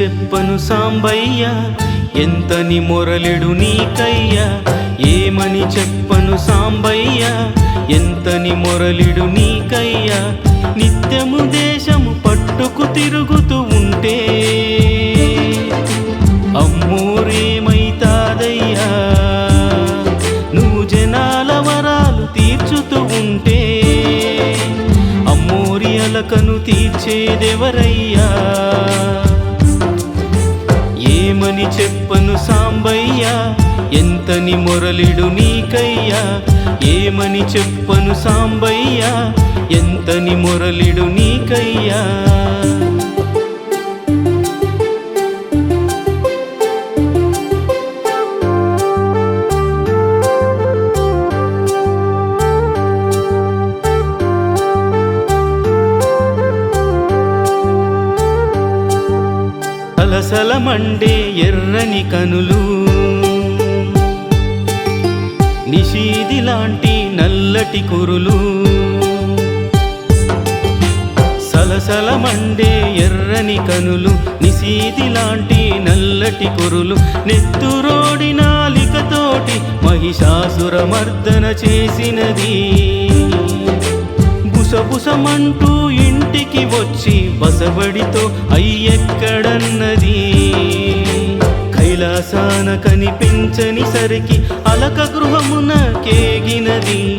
చెప్పను సాంబయ్య ఎంతని మొరలిడు నీకయ్యా ఏమని చెప్పను సాంబయ్య ఎంతని మొరలిడు నీకయ్యా నిత్యము దేశము పట్టుకు తిరుగుతూ ఉంటే. అమ్మోరేమైతాదయ్యా నువ్వు జనాల వరాలు తీర్చుతూ ఉంటే. అమ్మోరి అలకను తీర్చేదెవరయ్యా? ఏమని చెప్పను సాంబయ్య? ఎంతని మొరలిడు నీకయ్యా? ఏమని చెప్పను సాంబయ్య? ఎంతని మొరలిడు నీకయ్యా? సలసలమండే ఎర్రని కనులు. నిషీది లాంటి నల్లటి కురులు. సలసలమండే ఎర్రని కనులు నిశీది లాంటి నల్లటి కురులు. నెత్తురోడి నాలికతోటి మహిషాసుర మర్దన చేసినది. బుసబుసమంటూ ఇంటికి వచ్చి బసబడితో అయ్యెక్కడన్నది? కైలాసాన కనిపించని సరికి అలక గృహమున కేగినది.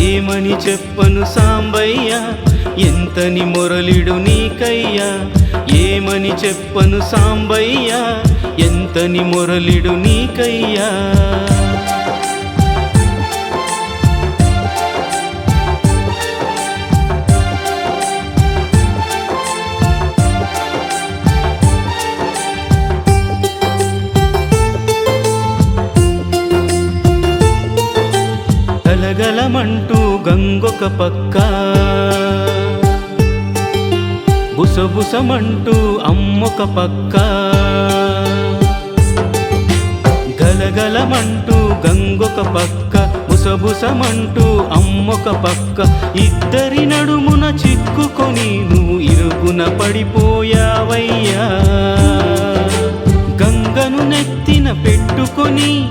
ఏమని చెప్పను సాంబయ్య? ఎంతని మొరలిడు నీకయ్యా? ఏమని చెప్పను సాంబయ్య? ఎంతని మొరలిడు నీకయ్యా? గలగలమంటూ గంగొక పక్క. బుసబుసమంటూ అమ్మొక పక్క. గలగలమంటూ గంగొక పక్క. బుసబుసమంటూ అమ్మొక పక్క. ఇద్దరి నడుమున చిక్కుకొని నువ్వు ఇరుగున పడిపోయావయ్యా. గంగను నెత్తిన పెట్టుకొని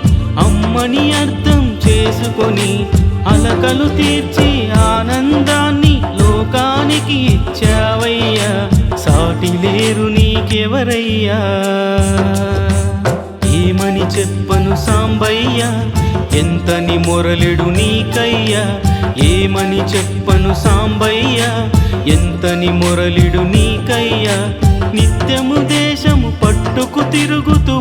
చేసుకొని అలకలు తీర్చి ఆనందాన్ని లోకానికి ఇచ్చావయ్యా. సాటి లేరు నీకెవరయ్యా? ఏమని చెప్పను సాంబయ్య? ఎంతని మొరలెడు నీకయ్యా? ఏమని చెప్పను సాంబయ్య? ఎంతని మొరలిడు నీకయ్యా? నిత్యము దేశము పట్టుకు తిరుగుతూ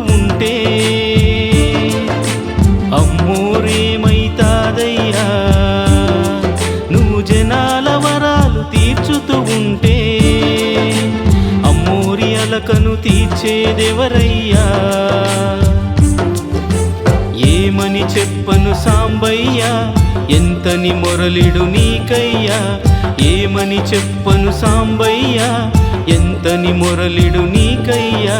కను తీర్చేదెవరయ్యా ఏమని చెప్పను సాంబయ్య? ఎంతని మొరలిడు నీకయ్యా? ఏమని చెప్పను సాంబయ్య? ఎంతని మొరలిడు నీకయ్యా?